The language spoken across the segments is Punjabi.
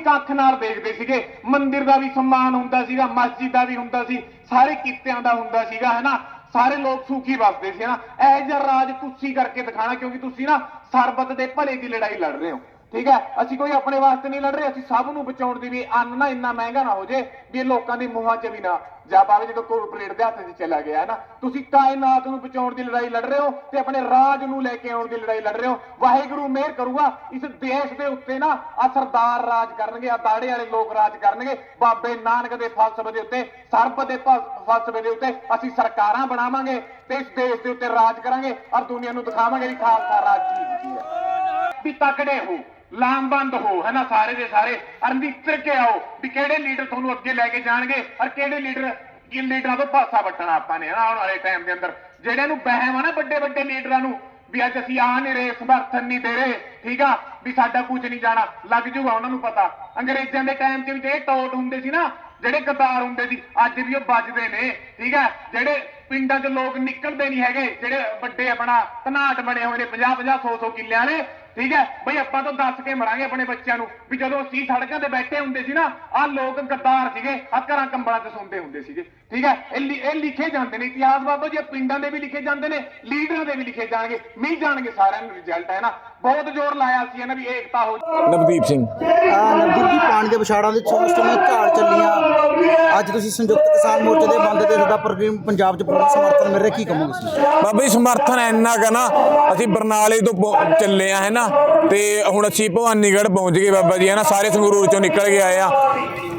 ਕੱਖ ਨਾਲ ਦੇਖਦੇ ਸੀਗੇ। ਮੰਦਿਰ ਦਾ ਵੀ ਸਨਮਾਨ ਹੁੰਦਾ ਸੀਗਾ, ਮਸਜਿਦ ਦਾ ਵੀ ਹੁੰਦਾ ਸੀ, ਸਾਰੇ ਕਿੱਤਿਆਂ ਦਾ ਹੁੰਦਾ ਸੀਗਾ, ਹੈਨਾ? ਸਾਰੇ ਲੋਕ ਸੁਖੀ ਵਸਦੇ ਸੀ ਨਾ ਇਹ ਜਿਹਾ ਰਾਜ ਤੁਸੀਂ ਕਰਕੇ ਦਿਖਾਣਾ, ਕਿਉਂਕਿ ਤੁਸੀਂ ਨਾ ਸਰਬਤ ਦੇ ਭਲੇ ਦੀ ਲੜਾਈ ਲੜ ਰਹੇ ਹੋ। ਠੀਕ ਹੈ? ਅਸੀਂ ਕੋਈ ਆਪਣੇ ਵਾਸਤੇ ਨਹੀਂ ਲੜ ਰਹੇ, ਅਸੀਂ ਸਭ ਨੂੰ ਬਚਾਉਣ ਦੀ ਵੀ ਅੰਨ ਨਾ ਇੰਨਾ ਮਹਿੰਗਾ ਨਾ ਹੋ ਜੇ ਵੀ ਇਹ ਲੋਕਾਂ ਦੇ ਮੂੰਹਾਂ 'ਚ ਵੀ ਨਾ ਜਾ ਪਾਵੇ, ਜਦੋਂ ਕੋਰਪੋਰੇਟ ਦੇ ਹੱਥ 'ਚ ਚਲਾ ਗਿਆ, ਹੈ ਨਾ? ਤੁਸੀਂ ਕਾਇਨਾਤ ਨੂੰ ਬਚਾਉਣ ਦੀ ਲੜਾਈ ਲੜ ਰਹੇ ਹੋ ਤੇ ਆਪਣੇ ਰਾਜ ਨੂੰ ਲੈ ਕੇ ਆਉਣ ਦੀ ਲੜਾਈ ਲੜ ਰਹੇ ਹੋ। ਵਾਹਿਗੁਰੂ ਮਿਹਰ ਕਰੂਗਾ, ਇਸ ਦੇਸ਼ ਦੇ ਉੱਤੇ ਨਾ ਆ ਸਰਦਾਰ ਰਾਜ ਕਰਨਗੇ ਆ ਦਾੜੇ ਵਾਲੇ ਲੋਕ ਰਾਜ ਕਰਨਗੇ, ਬਾਬੇ ਨਾਨਕ ਦੇ ਫਲਸਫੇ ਦੇ ਉੱਤੇ, ਸਰਬ ਦੇ ਫਲਸਫੇ ਦੇ ਉੱਤੇ ਅਸੀਂ ਸਰਕਾਰਾਂ ਬਣਾਵਾਂਗੇ ਤੇ ਇਸ ਦੇਸ਼ ਦੇ ਉੱਤੇ ਰਾਜ ਕਰਾਂਗੇ ਔਰ ਦੁਨੀਆ ਨੂੰ ਦਿਖਾਵਾਂਗੇ ਵੀ ਖਾਲਸਾ ਰਾਜ ਕੀ ਹੈ। ਵੀ ਤਕੜੇ ਹੋ। ਲਾਮਬੰਦ ਹੋ ਹਨਾ ਸਾਰੇ ਦੇ ਸਾਰੇ। ਅਰ ਨਿੱਤਰ ਕੇ ਆਓ ਵੀ ਕਿਹੜੇ ਲੀਡਰ ਤੁਹਾਨੂੰ ਅੱਗੇ ਲੈ ਕੇ ਜਾਣਗੇ ਔਰ ਕਿਹੜੇ ਲੀਡਰ ਇਹ ਲੀਡਰਾਂ ਤੋਂ ਪਾਸਾ ਵੱਟਣਾ ਆਪਾਂ ਨੇ ਆਉਣ ਵਾਲੇ ਟਾਈਮ ਦੇ ਅੰਦਰ। ਜਿਹੜਿਆਂ ਨੂੰ ਵਹਿਮ ਆ ਨਾ ਵੱਡੇ ਵੱਡੇ ਲੀਡਰਾਂ ਨੂੰ, ਵੀ ਅੱਜ ਅਸੀਂ ਆ ਨਹੀਂ ਰਹੇ, ਸਮਰਥਨ ਨਹੀਂ ਦੇ ਰਹੇ, ਠੀਕ ਆ, ਵੀ ਸਾਡਾ ਕੁਝ ਨਹੀਂ ਜਾਣਾ, ਲੱਗ ਜੂਗਾ ਉਹਨਾਂ ਨੂੰ ਪਤਾ। ਅੰਗਰੇਜ਼ਾਂ ਦੇ ਟਾਈਮ 'ਚ ਵੀ ਜਿਹੜੇ ਟੋਟ ਹੁੰਦੇ ਸੀ ਨਾ, ਜਿਹੜੇ ਗਦਾਰ ਹੁੰਦੇ ਸੀ, ਅੱਜ ਵੀ ਉਹ ਵੱਜਦੇ ਨੇ, ਠੀਕ ਹੈ ਜਿਹੜੇ ਪਿੰਡਾਂ 'ਚ ਲੋਕ ਨਿਕਲਦੇ ਨਹੀਂ ਹੈਗੇ, ਜਿਹੜੇ ਵੱਡੇ ਆਪਣਾ ਧਨਾਟ ਬਣੇ ਹੋਏ ਨੇ 50 50 100 100 ਕਿੱਲਿਆਂ ਵਾਲੇ ਠੀਕ ਹੈ? ਬਈ ਆਪਾਂ ਤਾਂ ਦੱਸ ਕੇ ਮਰਾਂਗੇ ਆਪਣੇ ਬੱਚਿਆਂ ਨੂੰ ਵੀ ਜਦੋਂ ਅਸੀਂ ਸੜਕਾਂ ਤੇ ਬੈਠੇ ਹੁੰਦੇ ਸੀ ਨਾ, ਆਹ ਲੋਕ ਗੱਦਾਰ ਸੀਗੇ ਆ ਘਰਾਂ ਕੰਬਲਾਂ 'ਚ ਸੌਂਦੇ ਹੁੰਦੇ ਸੀਗੇ। ਠੀਕ ਹੈ? ਇਹ ਲਿ- ਇਹ ਲਿਖੇ ਜਾਂਦੇ ਨੇ ਇਤਿਹਾਸ ਬਾਬਾ ਜੀ ਪਿੰਡਾਂ ਦੇ ਵੀ ਲਿਖੇ ਜਾਂਦੇ ਨੇ, ਲੀਡਰਾਂ ਦੇ ਵੀ ਲਿਖੇ ਜਾਣਗੇ ਮਿਲ ਜਾਣਗੇ ਸਾਰਿਆਂ ਨੂੰ ਰਿਜ਼ਲਟ ਹੈ ਨਾ। ਬਹੁਤ ਜ਼ੋਰ ਲਾਇਆ ਸੀ ਇਹਨਾਂ ਵੀ ਏਕਤਾ ਹੋ ਨਵਦੀਪ ਸਿੰਘ। ਅਹ ਨਵਦੀਪ ਜੀ ਪਾਣੀ ਦੇ ਵਿਛਾੜਾਂ ਦੇ ਉਸ ਸਮੇਂ ਝਾੜ ਚੱਲੀਆਂ। ਅੱਜ ਤੁਸੀਂ ਸੰਯੁਕਤ ਕਿਸਾਨ ਮੋਰਚੇ ਦੇ ਬੰਦ ਤੇ ਤੁਹਾਡਾ ਪ੍ਰੋਗਰਾਮ ਪੰਜਾਬ 'ਚ ਪੂਰਾ ਸਮਰਥਨ ਮਿਲ ਰਿਹਾ ਕੀ ਕਹੋਗੇ ਤੁਸੀਂ? ਬਾਬਾ ਜੀ ਸਮਰਥਨ ਇੰਨਾ ਕਾ ਨਾ ਅਸੀਂ ਬਰਨਾਲੇ ਤੋਂ ਚੱਲੇ ਆ ਹੈ ਨਾ? ਤੇ ਹੁਣ ਅਸੀਂ ਭਵਾਨੀਗੜ੍ਹ ਪਹੁੰਚ ਗਏ ਬਾਬਾ ਜੀ ਹੈ ਨਾ? ਸਾਰੇ ਸੰਗਰੂਰ ਚੋਂ ਨਿਕਲ ਕੇ ਆਏ ਆ।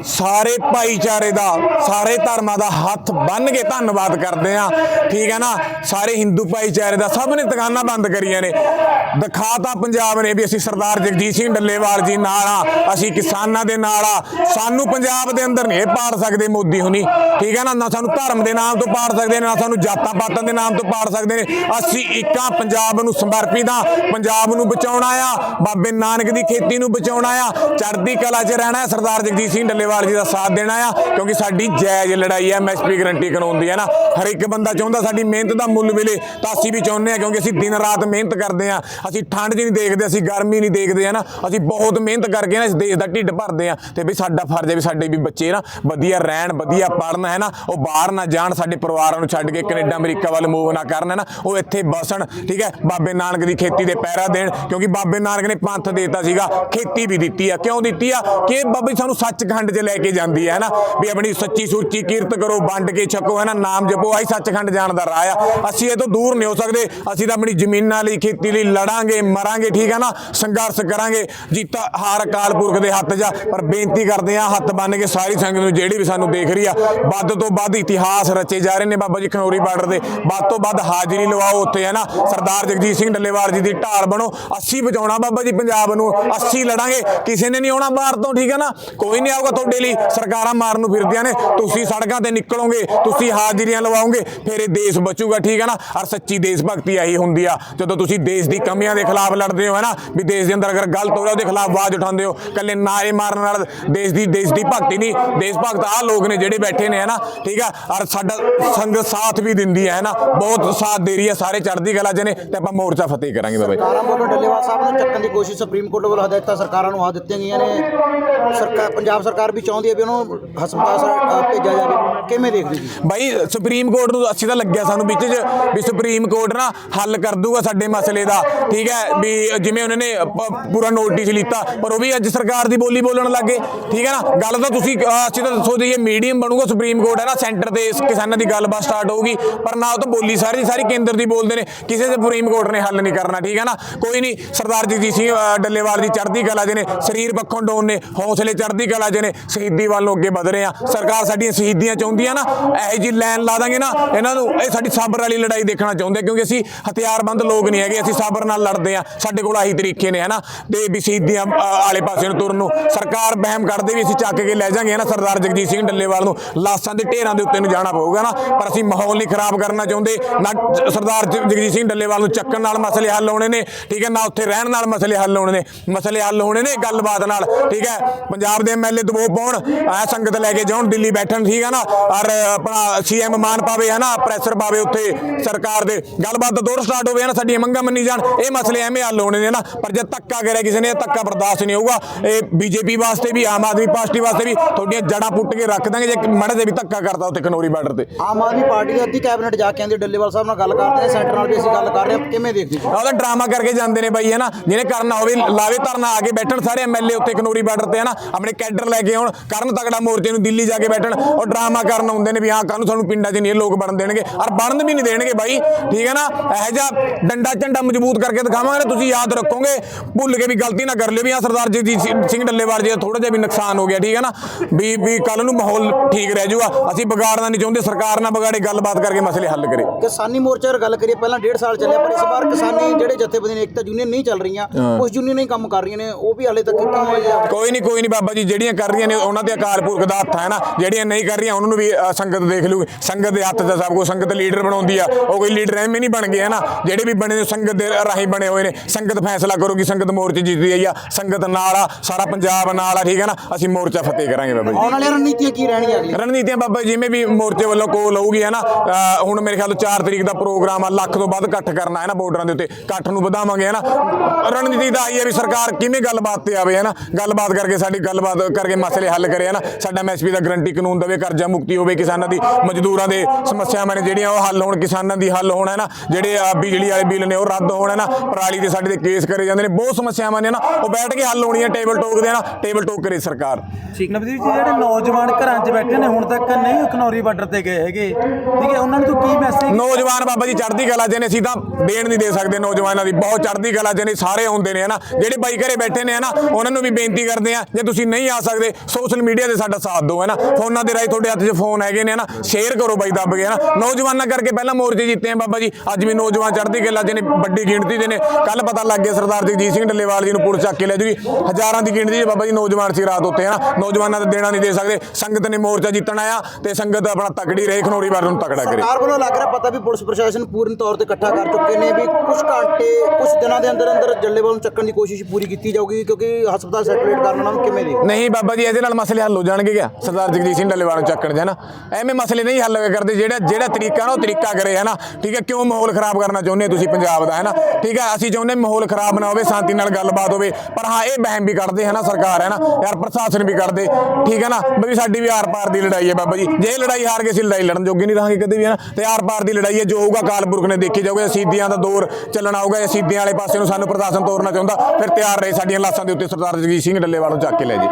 ਸਾਰੇ ਭਾਈਚਾਰੇ ਦਾ, ਸਾਰੇ ਧਰਮਾਂ ਦਾ ਹੱਥ ਬੰਨ ਕੇ ਧੰਨਵਾਦ ਕਰਦੇ ਆ ਠੀਕ ਹੈ ਨਾ? ਸਾਰੇ ਹਿੰਦੂ ਭਾਈਚਾਰੇ ਦਾ ਸਭ ਨੇ ਦੁਕਾਨਾਂ ਬੰਦ ਕਰੀਆਂ ਨੇ। ਦਿਖਾਤਾ ਪੰਜਾਬ ਨੇ ਵੀ ਅਸੀਂ ਸਰਦਾਰ ਜਗਜੀਤ ਸਿੰਘ ਡੱਲੇਵਾਲ ਜੀ ਨਾਲ ਆ। ਅਸੀਂ ਕਿਸਾਨਾਂ ਦੇ ਨਾਲ ਆ। ਸਾਨੂੰ ਪੰਜਾਬ ਦੇ ਅੰਦਰ ਨਹੀਂ ਪਾੜ ਸਕਦੇ ਮੋਦੀ ਹੁਣੀ। ਠੀਕ ਹੈ ਨਾ? ਨਾ ਸਾਨੂੰ ਧਰਮ ਦੇ ਨਾਮ ਤੋਂ ਪਾੜ ਸਕਦੇ ਨੇ, ਨਾ ਸਾਨੂੰ ਜਾਤਾਂ ਪਾਤਾਂ ਦੇ ਨਾਮ ਤੋਂ ਪਾੜ ਸਕਦੇ ਨੇ। ਅਸੀਂ ਇੱਕਾਂ ਪੰਜਾਬ ਨੂੰ ਸਮਰਪਿਤ ਆ ਪੰਜਾਬ ਨੂੰ ਬਚਾਉਣਾ ਆ। ਬਾਬੇ ਨਾਨਕ ਦੀ ਖੇਤੀ ਨੂੰ ਬਚਾਉਣਾ ਆ। ਚੜ੍ਹਦੀ ਕਲਾ 'ਚ ਰਹਿਣਾ ਸਰਦਾਰ ਜਗਜੀਤ ਸਿੰਘ ਡੱਲੇਵਾਲ ਜੀ ਦਾ ਸਾਥ ਦੇਣਾ ਆ, ਕਿਉਂਕਿ ਸਾਡੀ ਜਾਇਜ਼ ਲੜਾਈ ਹੈ ਐਮਐਸਪੀ ਗਰੰਟੀ ਕਾਨੂੰਨ ਦੀ ਹੈ ਨਾ। ਹਰ ਇੱਕ ਬੰਦਾ ਚਾਹੁੰਦਾ ਸਾਡੀ ਮਿਹਨਤ ਦਾ ਮੁੱਲ ਮਿਲੇ, ਤਾਂ ਅਸੀਂ ਵੀ ਚਾਹੁੰਦੇ ਆ, ਕਿਉਂਕਿ ਅਸੀਂ ਦਿਨ ਰਾਤ ਮਿਹਨਤ ਕਰਦੇ ਆ। ਅਸੀਂ ਠੰਡ 'ਚ ਨਹੀਂ ਦੇਖਦੇ, ਅਸੀਂ ਗਰਮੀ ਨਹੀਂ ਦੇਖਦੇ ਆ ਨਾ। ਅਸੀਂ ਬਹੁਤ ਮਿਹਨਤ ਕਰਕੇ ਨਾ ਇਸ ਦੇਸ਼ ਦਾ ਢਿੱਡ ਭਰਦੇ ਆ। ਤੇ ਵੀ ਸਾਡਾ ਫਰਜ਼ ਹੈ ਵੀ ਸਾਡੇ ਵੀ ਬੱਚੇ ਨਾ ਵਧੀਆ ਰਹਿਣ, ਵਧੀਆ ਪੜਨ ਹੈ ਨਾ। ਉਹ ਬਾਹਰ ਨਾ ਜਾਣ, ਸਾਡੇ ਪਰਿਵਾਰਾਂ ਨੂੰ ਛੱਡ ਕੇ ਕੈਨੇਡਾ, ਅਮਰੀਕਾ ਵੱਲ ਮੂਵ ਨਾ ਕਰਨ, ਹੈ ਨਾ। ਉਹ ਇੱਥੇ ਬਸਣ, ਠੀਕ ਹੈ। ਬਾਬੇ ਨਾਨਕ ਦੀ ਖੇਤੀ ਦੇ ਪੈਰਾ ਦੇਣ, ਕਿਉਂਕਿ ਬਾਬੇ ਨਾਨਕ ਨੇ ਪੰਥ ਦੇਤਾ ਸੀਗਾ, ਖੇਤੀ ਵੀ ਦਿੱਤੀ ਆ। ਕਿਉਂ ਦਿੱਤੀ ਆ? ਕਿ ਬਾਬੇ ਸਾਨੂੰ ਸੱਚਖੰਡ 'ਚ ਲੈ ਕੇ ਜਾਂਦੀ ਹੈ ਨਾ? ਵੀ ਆਪਣੀ ਸੱਚੀ ਸੁੱਚੀ ਕੀਰਤ ਕਰੋ, ਵੰਡ ਕੇ ਛਕੋ, ਹੈ ਨਾ? ਨਾਮ ਜਪੋ, ਆਹੀ ਸੱਚਖੰਡ ਜਾਣ ਦਾ ਰਾਹ ਆ। ਅਸੀਂ ਇਹ ਤੋਂ ਦੂਰ ਨਹੀਂ ਹੋ ਸਕਦੇ। ਅਸੀਂ ਤਾਂ ਆਪਣੀ ਜ਼ਮੀਨਾਂ ਲਈ, ਖੇਤੀ ਲਈ ਲੜਾਂਗੇ, ਮਰਾਂਗੇ, ਠੀਕ ਹੈ ਨਾ? ਸੰਘਰਸ਼ ਕਰਾਂਗੇ। ਜੀਤਾ ਹਾਰ ਅਕਾਲ ਪੁਰਖ ਦੇ ਹੱਥ 'ਚ ਪਰ ਬੇਨਤੀ ਕਰਦੇ ਆ ਹੱਥ ਬੰਨ ਕੇ ਸਾਰੀ ਸੰਗਤ ਨੂੰ ਜਿਹੜੀ ਵੀ ਸਾਨੂੰ ਦੇਖ ਰਹੀ ਆ, ਵੱਧ ਤੋਂ ਵੱਧ ਇਤਿਹਾਸ ਰਚੇ ਜਾ ਰਹੇ ਨੇ ਬਾਬਾ ਜੀ ਖਨੌਰੀ ਬਾਰਡਰ ਦੇ। ਵੱਧ ਤੋਂ ਵੱਧ ਹਾਜ਼ਰੀ ਲਵਾਓ ਉੱਥੇ, ਹੈ ਨਾ? ਸਰਦਾਰ ਜਗਜੀਤ ਸਿੰਘ ਡੱਲੇਵਾਲ ਜੀ ਦੀ ਢਾਲ ਬਣੋ। ਅਸੀਂ ਬਚਾਉਣਾ ਬਾਬਾ ਜੀ ਪੰਜਾਬ ਨੂੰ, ਅਸੀਂ ਲੜਾਂਗੇ। ਕਿਸੇ ਨੇ ਨਹੀਂ ਆਉਣਾ ਬਾਹਰ ਤੋਂ, ਠੀਕ ਹੈ ਨਾ? ਕੋਈ ਨਹੀਂ ਆਊਗਾ ਤੁਹਾਡੇ ਲਈ ਸਰਕਾਰਾਂ ਮਾਰਨ ਨੂੰ ਫਿਰਦੀਆਂ ਨੇ। ਤੁਸੀਂ ਸੜਕਾਂ ਤੇ ਨਿਕਲੋਗੇ, ਤੁਸੀਂ ਹਾਜ਼ਰੀਆਂ ਲਵਾਓਗੇ, ਫਿਰ ਇਹ ਦੇਸ਼ ਬਚੂਗਾ, ਠੀਕ ਹੈ ਨਾ? ਔਰ ਸੱਚੀ ਦੇਸ਼ ਭਗਤੀ ਆਹੀ ਹੁੰਦੀ ਆ। ਜਦੋਂ ਤੁਸੀਂ ਦੇਸ਼ ਦੀ ਕਮੀਆਂ ਦੇ ਖਿਲਾਫ ਲੜਦੇ ਹੋ, ਹੈ ਨਾ? ਵੀ ਦੇਸ਼ ਦੇ ਅੰਦਰ ਅਗਰ ਗਲਤ ਹੋ ਰਿਹਾ ਉਹਦੇ ਖਿਲਾਫ ਆਵਾਜ਼ ਉਠਾਉਂਦੇ ਹੋ ਕੱਲੇ ਨਾਰੇ ਮਾਰਨ ਨਾਲ ਦੇਸ਼ ਦੀ ਦੇਸ਼ ਦੀ ਭਗਤੀ ਨਹੀਂ। ਦੇਸ਼ ਭਗਤ ਆ ਲੋਕ ਨੇ ਜਿਹੜੇ ਬੈਠੇ ਨੇ, ਹੈ ਨਾ? ਠੀਕ ਆ? ਔਰ ਸਾਡਾ ਸੰਗਤ ਸਾਥ ਵੀ ਦਿੰਦੀ ਹੈ ਹੈ ਨਾ? ਬਹੁਤ ਸਾਥ ਦੇ ਰਹੀ ਹੈ ਸਾਰੇ ਚੜ੍ਹਦੀ ਕਲਾ 'ਚ ਨੇ, ਤੇ ਆਪਾਂ ਮੋਰਚਾ ਫਤਿਹ ਕਰਾਂਗੇ ਬਾਬਾ ਜੀ। ਸਰਕਾਰਾਂ ਵੱਲੋਂ ਡੱਲੇਵਾਲ ਸਾਹਿਬ ਨੂੰ ਚੱਕਣ ਦੀ ਕੋਸ਼ਿਸ਼ ਸੁਪਰੀਮ ਕੋਰਟ ਵੱਲੋਂ ਹਦਾਇਤਾਂ ਸਰਕਾਰਾਂ ਨੂੰ ਆ ਦਿੱਤੀਆਂ ਗਈਆਂ ਨੇ। ਸਰਕਾਰ ਪੰਜਾਬ ਸਰਕਾਰ ਵੀ ਚਾਹੁੰਦੀ ਹੈ ਵੀ ਉਹਨੂੰ ਹਸਪਤਾਲ ਅ, ਭੇਜਿਆ ਜਾਵੇ? ਕਿਵੇਂ ਦੇਖਦੇ ਜੀ ਬਾਈ ਸੁਪਰੀਮ ਕੋਰਟ ਨੂੰ ਅਸੀਂ ਤਾਂ ਲੱਗਿਆ ਸਾਨੂੰ ਵਿੱਚ 'ਚ ਵੀ ਸੁਪਰੀਮ ਕੋਰਟ ਨਾ ਹੱਲ ਕਰ ਦੂਗਾ ਸਾਡੇ ਮਸਲੇ ਦਾ ਠੀਕ ਹੈ? ਵੀ ਜਿਵੇਂ ਉਹਨਾਂ ਨੇ ਪ- ਪੂਰਾ ਨੋਟਿਸ ਲਿੱਤਾ ਪਰ ਉਹ ਵੀ ਅੱਜ ਸਰਕਾਰ ਦੀ ਬੋਲੀ ਬੋਲਣ ਲੱਗੇ ਠੀਕ ਹੈ ਨਾ? ਗੱਲ ਤਾਂ ਤੁਸੀਂ ਅਹ, ਅਸੀਂ ਤਾਂ ਸੋਚਦੇ ਇਹ ਮੀਡੀਅਮ ਬਣੂਗਾ ਸੁਪਰੀਮ ਕੋਰਟ ਹੈ ਨਾ? ਸੈਂਟਰ ਤੇ ਇਸ ਕਿਸਾਨਾਂ ਦੀ ਗੱਲਬਾਤ ਸਟਾਰਟ ਹੋਊਗੀ ਪਰ ਨਾ ਉਹ ਤਾਂ ਬੋਲੀ ਸਾਰੀ ਦੀ ਸਾਰੀ ਕੇਂਦਰ ਦੀ ਬੋਲਦੇ ਨੇ ਕਿਸੇ ਸੁਪਰੀਮ ਕੋਰਟ ਨੇ ਹੱਲ ਨਹੀਂ ਕਰਨਾ ਠੀਕ ਹੈ ਨਾ? ਕੋਈ ਨਹੀਂ ਸਰਦਾਰ ਜਗਜੀਤ ਸਿੰਘ ਅਹ, ਡੱਲੇਵਾਲ ਦੀ ਚੜ੍ਹਦੀ ਕਲਾ 'ਚ ਨੇ ਸਰੀਰ ਪੱਖੋਂ ਡੋਨ ਨੇ ਹੌਸਲੇ ਚੜ੍ਹਦੀ ਕਲਾ 'ਚ ਨੇ ਸ਼ਹੀਦੀ ਵੱਲ ਨੂੰ ਅੱਗੇ ਵਧ ਰਹੇ ਆ। ਸਰਕਾਰ ਸਾਡੀਆਂ ਸ਼ਹੀਦੀਆਂ ਚਾਹੁੰਦੀਆਂ ਨਾ ਇਹੋ ਜੀ ਲਾਈਨ ਲਾ ਦਾਂਗੇ ਨਾ ਇਹਨਾਂ ਨੂੰ ਇਹ ਸਾਡੀ ਸਾਬਰ ਵਾਲੀ ਲੜਾਈ ਦੇਖਣਾ ਚਾਹੁੰਦੇ ਕਿਉਂਕਿ ਅਸੀਂ ਹਥਿਆਰਬੰਦ ਲੋਕ ਨਹੀਂ ਹੈਗੇ ਅਸੀਂ ਸਾਬਰ ਨਾਲ ਲੜਦੇ ਆ ਸਾਡੇ ਕੋਲ ਆਹੀ ਤਰੀਕੇ ਨੇ ਹਨਾ। ਤੇ ਵੀ ਸ਼ਹੀਦੀਆਂ ਅ, ਆਲੇ ਪਾਸੇ ਨੂੰ ਤੁਰਨ ਨੂੰ ਸਰਕਾਰ ਬਹਿਮ ਕਰਦੇ ਵੀ ਅਸੀਂ ਚੱਕ ਕੇ ਲੈ ਜਾਾਂਗੇ ਨਾ ਸਰਦਾਰ ਜਗਜੀਤ ਸਿੰਘ ਡੱਲੇਵਾਲ ਨੂੰ ਲਾਸ਼ਾਂ ਦੇ ਢੇਰਾਂ ਦੇ ਉੱਤੇ ਨੂੰ ਜਾਣਾ ਪਊਗਾ ਨਾ ਪਰ ਅਸੀਂ ਮਾਹੌਲ ਨਹੀਂ ਖਰਾਬ ਕਰਨਾ ਚਾਹੁੰਦੇ ਨਾ ਸਰਦਾਰ ਜ- ਜਗਜੀਤ ਸਿੰਘ ਡੱਲੇਵਾਲ ਨੂੰ ਚੱਕਣ ਨਾਲ ਮਸਲੇ ਹੱਲ ਹੋਣੇ ਨੇ ਠੀਕ ਹੈ ਨਾ ਉੱਥੇ ਰਹਿਣ ਨਾਲ ਮਸਲੇ ਹੱਲ ਹੋਣੇ ਨੇ। ਮਸਲੇ ਹੱਲ ਹੋਣੇ ਨੇ ਗੱਲਬਾਤ ਨਾਲ ਠੀਕ ਹੈ। ਪੰਜਾਬ ਦੇ ਐਮਐਲਏ ਤੋਂ ਬਹੁਤ ਪਾਉਣ ਆ ਸੰਗਤ ਲੈ ਕੇ ਜਾਉਣ ਦਿੱਲੀ ਬੈਠਣ ਠੀਕ ਹੈ ਨਾ? ਔਰ ਆਪਣਾ ਸੀਐਮ ਮਾਨ ਪਾਵੇ ਹੈ ਨਾ ਪ੍ਰੈਸ਼ਰ ਪਾਵੇ ਉੱਥੇ ਸਰਕਾਰ ਦੇ। ਗੱਲਬਾਤ ਦਾ ਦੌਰ ਸਟਾਰਟ ਹੋਵੇ ਨਾ ਸਾਡੀਆਂ ਮੰਗਾਂ ਮੰਨੀ ਜਾਣ। ਇਹ ਮਸਲੇ ਐਵੇਂ ਹੱਲ ਹੋਣੇ ਨੇ ਨਾ ਪਰ ਜੇ ਧੱਕਾ ਕਰਿਆ ਕਿਸੇ ਨੇ ਧੱਕਾ ਬਰਦਾਸ਼ਤ ਨਹੀਂ ਹੋਊਗਾ। ਇਹ ਬੀਜੇਪੀ ਵਾਸਤੇ ਵੀ ਆਮ ਆਦਮੀ ਪਾਰਟੀ ਵਾਸਤੇ ਵੀ ਤੁਹਾਡੀਆਂ ਜੜਾਂ ਪੁੱਟ ਕੇ ਰੱਖ ਦਾਂਗੇ ਜੇ ਮੜੇ ਤੇ ਵੀ ਧੱਕਾ ਕਰਦਾ ਉੱਥੇ ਕਨੋਰੀ ਬਾਰਡਰ ਤੇ। ਆਮ ਆਦਮੀ ਪਾਰਟੀ ਦੇ ਅੱਧੀ ਕੈਬਨਿਟ ਜਾ ਕੇ ਆਂਦੀ ਡੱਲੇਵਾਲ ਸਾਹਿਬ ਨਾਲ ਗੱਲ ਕਰਦੇ ਨੇ ਸੈਂਟਰ ਨਾਲ ਵੀ ਅਸੀਂ ਗੱਲ ਕਰ ਰਹੇ ਹਾਂ ਕਿਵੇਂ ਦੇਖਦੇ ਹੋ? ਉਹਦਾ ਡਰਾਮਾ ਕਰਕੇ ਜਾਂਦੇ ਨੇ ਬਾਈ ਹੈ ਨਾ ਜਿਹਨੇ ਕਰਨਾ ਹੋਵੇ ਲਾਵੇ ਧਰਨਾ ਆ ਕੇ ਬੈਠਣ ਸਾਰੇ ਐਮਐਲਏ ਉੱਤੇ ਕਨੋਰੀ ਬਾਰਡਰ ਤੇ ਹੈ ਨਾ ਆਪਣੇ ਕੈਡਰ ਲੈ ਕੇ ਆਉਣ ਕਰਨ ਤਗੜਾ ਮੋਰਚੇ ਨੂੰ ਦਿੱਲੀ ਜਾ ਕੇ ਬੈਠਣ ਉਹ ਡਰਾਮਾ ਕਰਨ ਆਉਂਦੇ ਨੇ ਵੀ ਹਾਂ ਕੱਲ ਸਾਨੂੰ ਪਿੰਡਾਂ 'ਚ ਨਹੀਂ ਇਹ ਲੋਕ ਬਣ ਦੇਣਗੇ। ਔਰ ਬਣਨ ਵੀ ਨਹੀਂ ਦੇਣਗੇ ਬਾਈ। ਠੀਕ ਹੈ ਨਾ? ਇਹੋ ਜਿਹਾ ਡੰਡਾ ਝੰਡਾ ਮਜ਼ਬੂਤ ਕਰਕੇ ਦਿਖਾਵਾਂਗੇ ਤੁਸੀਂ ਯਾਦ ਰੱਖੋਗੇ। ਭੁੱਲ ਕੇ ਵੀ ਗਲਤੀ ਨਾ ਕਰ ਲਿਓ ਵੀ ਹਾਂ ਸਰਦਾਰ ਜਗਜੀਤ ਸਿੰਘ- ਡੱਲੇਵਾਲ ਜੀ ਦਾ ਥੋੜਾ ਜਿਹਾ ਵੀ ਨੁਕਸਾਨ ਹੋ ਗਿਆ ਠੀਕ ਹੈ ਨਾ? ਵੀ ਵੀ ਕੱਲ ਨੂੰ ਮਾਹੌਲ ਠੀਕ ਰਹਿ ਜਾਊਗਾ। ਅਸੀਂ ਵਿਗਾੜਨਾ ਨਹੀਂ ਚਾਹੁੰਦੇ ਸਰਕਾਰ ਨਾ ਵਿਗਾੜੇ ਗੱਲਬਾਤ ਕਰਕੇ ਮਸਲੇ ਹੱਲ ਕਰੇ। ਕਿਸਾਨੀ ਮੋਰਚੇ ਦੀ ਗੱਲ ਕਰੀਏ ਪਹਿਲਾਂ ਡੇਢ ਸਾਲ ਚੱਲਿਆ ਪਰ ਇਸ ਵਾਰ ਕਿਸਾਨੀ ਜਿਹੜੇ ਜਥੇਬੰਦੀ ਨੇ ਇੱਕ ਤਾਂ ਯੂਨੀਅਨ ਨਹੀਂ ਚੱਲ ਰਹੀਆਂ ਕੁਝ ਯੂਨੀਅਨ ਹੀ ਕੰਮ ਕਰ ਰਹੀਆਂ ਨੇ ਉਹ ਵੀ ਹਾਲੇ ਤੱਕ ਹੋਈ ਆ? ਕੋਈ ਨਹੀਂ ਕੋਈ ਨਹੀਂ ਬਾਬਾ ਜੀ ਜਿਹੜੀਆਂ ਕਰ ਰਹੀਆਂ ਨੇ ਉਹਨਾਂ ਤੇ ਅਕਾਲ ਪੁਰਖ ਦਾ ਹੱਥ ਹੈ ਨਾ ਜਿਹੜੀਆਂ ਨਹੀਂ ਕਰ ਰਹੀਆਂ ਉਹਨਾਂ ਨੂੰ ਵੀ ਸੰਗਤ ਦੇਖ ਲੂਗੀ ਸੰਗਤ ਦੇ ਹੱਥ 'ਚ ਸਭ ਕੁਝ ਸੰਗਤ ਲੀਡਰ ਬਣਾਉਂਦੀ ਆ। ਉਹ ਕੋਈ ਲੀਡਰ ਐਵੇਂ ਨਹੀਂ ਬਣ ਗਏ ਹੈ ਨਾ ਜਿਹੜੇ ਵੀ ਬਣੇ ਨੇ ਸੰਗਤ ਦੇ ਰਾਹੀਂ ਬਣੇ ਹੋਏ ਨੇ। ਸੰਗਤ ਫੈਸਲਾ ਕਰੂਗੀ ਸੰਗਤ ਮੋਰਚੇ ਜਿੱਤਦੀ ਆਈ ਆ ਸੰਗਤ ਨਾਲ ਆ ਸਾਰਾ ਪੰਜਾਬ ਨਾਲ ਆ ਠੀਕ ਹੈ ਨਾ? ਅਸੀਂ ਮੋਰਚਾ ਫਤਿਹ ਕਰਾਂਗੇ ਬਾਬਾ ਜੀ। ਆਉਣ ਵਾਲੀਆਂ ਰਣਨੀਤੀਆਂ ਕੀ ਰਹਿਣਗੀਆਂ ਅਗਲੀ? ਰਣਨੀਤੀਆਂ ਬਾਬਾ ਜੀ, ਜਿਵੇਂ ਵੀ ਮੋਰਚੇ ਵੱਲੋਂ ਕੋਲ ਹੋਊਗੀ ਹੈ ਨਾ ਹੁਣ ਮੇਰੇ ਖਿਆਲ ਤੋਂ 4 ਤਰੀਕ ਦਾ ਪ੍ਰੋਗਰਾਮ ਆ ਲੱਖ ਤੋਂ ਵੱਧ ਇਕੱਠ ਕਰਨਾ ਹੈ ਨਾ ਬਾਰਡਰਾਂ ਦੇ ਉੱਤੇ। ਇਕੱਠ ਨੂੰ ਵਧਾਵਾਂਗੇ ਹੈ ਨਾ ਰਣਨੀਤੀ ਦਾ ਆਈ ਹੈ ਵੀ ਸਰਕਾਰ ਕਿਵੇਂ ਗੱਲਬਾਤ ਤੇ ਆਵੇ ਹੈ ਨਾ ਗੱਲਬਾਤ ਕਰਕੇ ਸਾਡੀ ਗੱਲਬਾਤ ਕਰਕੇ ਮਸਲੇ ਹੱਲ ਕਰੇ ਹੈ ਨਾ ਸਾਡਾ ਐਮਐਸਪੀ ਦਾ ਗਰੰਟੀ ਕਾਨੂੰਨ ਦੇਵੇ ਕਰਜ਼ਾ ਮੁਕਤੀ ਹੋਵੇ ਕਿਸਾਨਾਂ ਦੀ ਮਜ਼ਦੂਰਾਂ ਦੇ ਸਮੱਸਿਆਵਾਂ ਨੇ ਜਿਹੜੀਆਂ ਉਹ ਹੱਲ ਹੋਣ ਕਿਸਾਨਾਂ ਦੀ ਹੱਲ ਹੋਣ ਹੈ ਨਾ ਜਿਹੜੇ ਆ ਬਿਜਲੀ ਵਾਲੇ ਬਿੱਲ ਨੇ ਉਹ ਰੱਦ ਹੋਣ ਨਾ ਪਰਾਲੀ ਦੇ ਸਾਡੇ ਤੇ ਕੇਸ ਕਰੇ ਜਾਂਦੇ ਨੇ ਬਹੁਤ ਸਮੱਸਿਆਵਾਂ ਨੇ ਨਾ ਉਹ ਬੈਠ ਕੇ ਹੱਲ ਹੋਣੀਆਂ ਟੇਬਲ ਟੋਕ ਦੇ ਨਾ ਟੇਬਲ ਟੋਕ ਕਰੇ ਸਰਕਾਰ। ਨਵਦੀਪ ਜੀ ਜਿਹੜੇ ਨੌਜਵਾਨ ਘਰਾਂ 'ਚ ਬੈਠੇ ਨੇ ਹੁਣ ਤੱਕ ਨਹੀਂ ਖਨੌਰੀ ਬਾਰਡਰ ਤੇ ਗਏ ਹੈਗੇ। ਠੀਕ ਹੈ ਉਹਨਾਂ ਨੂੰ ਕੀ ਮੈਸੇਜ ਨੌਜਵਾਨ ਬਾਬਾ ਜੀ ਚੜ੍ਹਦੀ ਕਲਾ 'ਚ ਨੇ ਅਸੀਂ ਤਾਂ ਦੇਣ ਨਹੀਂ ਦੇ ਸਕਦੇ ਨੌਜਵਾਨਾਂ ਦੀ। ਬਹੁਤ ਚੜ੍ਹਦੀ ਕਲਾ 'ਚ ਨੇ ਸਾਰੇ ਹੁੰਦੇ ਨੇ ਹਨਾ? ਜਿਹੜੇ ਬਾਈ ਘਰੇ ਬੈਠੇ ਨੇ ਹਨਾ? ਉਹਨਾਂ ਨੂੰ ਵੀ ਬੇਨਤੀ ਕਰਦੇ ਆ ਜੇ ਤੁਸੀਂ ਨਹੀਂ ਆ ਸਕਦੇ ਸੋਸ਼ਲ ਮੀਡੀਆ ਤੇ ਸਾਡਾ ਸਾਥ ਦਿਓ ਹਨਾ ਫੋਨਾਂ ਦੇ ਰਾਹੀਂ ਤੁਹਾਡੇ ਹੱਥ 'ਚ ਫੋਨ ਹੈਗੇ ਨੇ ਹਨਾ ਸ਼ੇਅਰ ਕਰੋ ਬਾਈ ਦੱਬ ਕੇ ਹਨਾ ਨੌਜਵਾਨਾਂ ਕਰਕੇ ਪਹਿਲਾਂ ਮੋਰਚੇ ਜਿੱਤੇ ਆ ਬਾਬਾ ਜੀ। ਅੱਜ ਵੀ ਨੌਜਵਾਨ ਚੜ੍ਹਦੀ ਕਲਾ 'ਚ ਨੇ ਵੱਡੀ ਗਿਣਤੀ ਦੇ ਨੇ। ਕੱਲ ਪਤਾ ਲੱਗ ਗਿਆ ਸਰਦਾਰ ਜਗਜੀਤ ਸਿੰਘ ਡੱਲੇਵਾਲ ਜੀ ਨੂੰ ਪੁਲਿਸ ਚੱਕ ਕੇ ਲੈ ਜੂਗੀ। ਹਜ਼ਾਰਾਂ ਦੀ ਗਿਣਤੀ 'ਚ ਬਾਬਾ ਜੀ ਨੌਜਵਾਨ ਸੀ ਰਾਤ ਉੱਤੇ ਹਨਾ ਨੌਜਵਾਨਾਂ ਦਾ ਦੇਣਾ ਨਹੀਂ ਦੇ ਸਕਦੇ। ਸੰਗਤ ਨੇ ਮੋਰਚਾ ਜਿੱਤਣ ਆਇਆ ਤੇ ਸੰਗਤ ਆਪਣਾ ਤਕੜੀ ਰਹੇ ਖਨੋਰੀ ਵਾਰ ਨੂੰ ਤਕੜਾ ਕਰੇ। ਸਰਕਾਰ ਵੱਲੋਂ ਲੱਗ ਰਿਹਾ ਪਤਾ ਵੀ ਪੁਲਿਸ ਪ੍ਰਸ਼ਾਸਨ ਪੂਰਨ ਤੌਰ ਤੇ ਇਕੱਠਾ ਕਰ ਚੁੱਕੇ ਨੇ ਵੀ ਕੁਝ ਘੰਟੇ ਕੁਝ ਦਿਨਾਂ ਦੇ ਅੰਦਰ ਅੰਦਰ ਜੱਲੇਵਾਲ ਨੂੰ ਚੱਕਣ ਦੀ ਕੋਸ਼ਿਸ਼ ਪੂਰੀ ਕੀਤੀ ਜਾਊਗੀ ਕਿਉਂਕਿ ਹਸਪਤਾਲ ਸੈਟੇਲਾਈਟ ਕਰਨ ਉਹਨਾਂ ਨੂੰ ਕਿਵੇਂ ਦੇ ਨਹੀਂ ਬਾਬਾ ਜੀ ਇਹਦੇ ਨਾਲ ਮਸਲੇ ਹੱਲ ਹੋ ਜਾਣਗੇ ਕਿਆ? ਸਰਦਾਰ ਜਗਜੀਤ ਸਿੰਘ ਡੱਲੇਵਾਲ ਨੂੰ ਚੱਕਣ ਹੈ ਨਾ? ਐਵੇਂ ਮਸਲੇ ਨਹੀਂ ਹੱਲ ਕਰਦੇ, ਜਿਹੜਾ ਜਿਹੜਾ ਤਰੀਕਾ ਨਾ ਉਹ ਤਰੀਕਾ ਕਰੇ ਹਨਾ ਠੀਕ ਹੈ, ਕਿਉਂ ਮਾਹੌਲ ਖਰਾਬ ਕਰਨਾ ਚਾਹੁੰਦੇ ਹੋ ਤੁਸੀਂ ਪੰਜਾਬ ਦਾ, ਹੈ ਨਾ? ਠੀਕ ਹੈ, ਅਸੀਂ ਚਾਹੁੰਦੇ ਮਾਹੌਲ ਖਰਾਬ ਨਾ ਹੋਵੇ, ਸ਼ਾਂਤੀ ਨਾਲ ਗੱਲਬਾਤ ਹੋਵੇ, ਪਰ ਹਾਂ, ਇਹ ਬਹਿਮ ਵੀ ਕੱਢਦੇ, ਹੈ ਨਾ, ਸਰਕਾਰ, ਹੈ ਨਾ? ਯਾਰ, ਪ੍ਰਸ਼ਾਸਨ ਵੀ ਕੱਢਦੇ, ਠੀਕ ਹੈ ਨਾ? ਵੀ ਸਾਡੀ ਵੀ ਆਰ ਪਾਰ ਦੀ ਲੜਾਈ ਹੈ ਬਾਬਾ ਜੀ। ਜੇ ਲੜਾਈ ਹਾਰ ਗਏ, ਅਸੀਂ ਲੜਾਈ ਲੜਨ ਜੋਗੇ ਨਹੀਂ ਰਹਾਂਗੇ ਕਦੇ ਵੀ, ਹੈ ਨਾ? ਤੇ ਆਰ ਪਾਰ ਦੀ ਲੜਾਈ ਹੈ, ਜੋ ਹੋਊਗਾ ਕਾਲਪੁਰਖ ਨੇ ਦੇਖੀ ਜਾਊਗਾ ਸੀਧੀਆਂ ਦਾ ਦੌਰ ਚੱਲਣਾ ਹੋਊਗਾ, ਜਾਂ ਸੀਧੀਆਂ ਵਾਲੇ ਪਾਸੇ ਨੂੰ ਸਾਨੂੰ ਪ੍ਰਸ਼ਾਸਨ ਤੋਰਨਾ ਚਾਹੁੰਦਾ, ਫਿਰ ਤਿਆਰ ਰਹੇ ਸਾਡੀਆਂ ਲਾਸ਼ਾਂ ਦੇ ਉੱਤੇ ਸਰਦਾਰ ਜਗਜੀਤ ਸਿੰਘ ਡੱਲੇਵਾਲ ਨੂੰ ਚੱਕ ਕੇ ਲੈ ਜੀ